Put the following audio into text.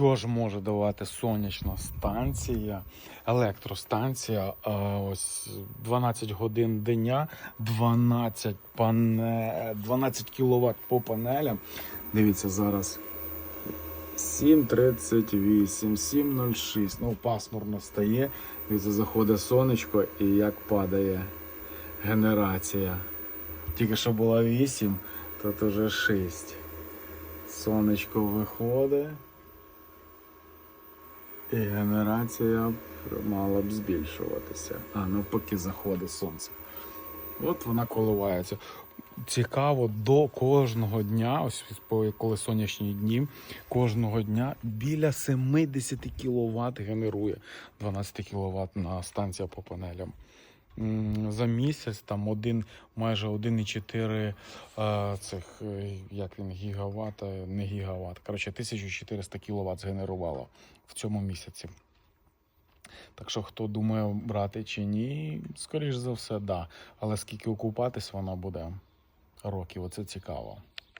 Що ж може давати сонячна станція, електростанція? А, ось 12 годин дня, 12 пане... 12 кВт по панелям. Дивіться зараз. 7.38, 7.06. Ну, пасмурно стає. Дивіться, заходить сонечко і як падає генерація. Тільки що була 8, тут уже 6. Сонечко виходить. Генерація мала б збільшуватися. А, навпаки, заходить сонце. От вона коливається. Цікаво, до кожного дня, ось коли сонячні дні, кожного дня біля 70 кВт генерує 12 кВт на станція по панелям. За місяць там один, майже 1,4 е, цих, е, як він, гігават, не гігават. Коротше, 1400 кВт згенерувало в цьому місяці. Так що, хто думає брати чи ні, скоріш за все, да. Але скільки окупатись вона буде років, оце цікаво.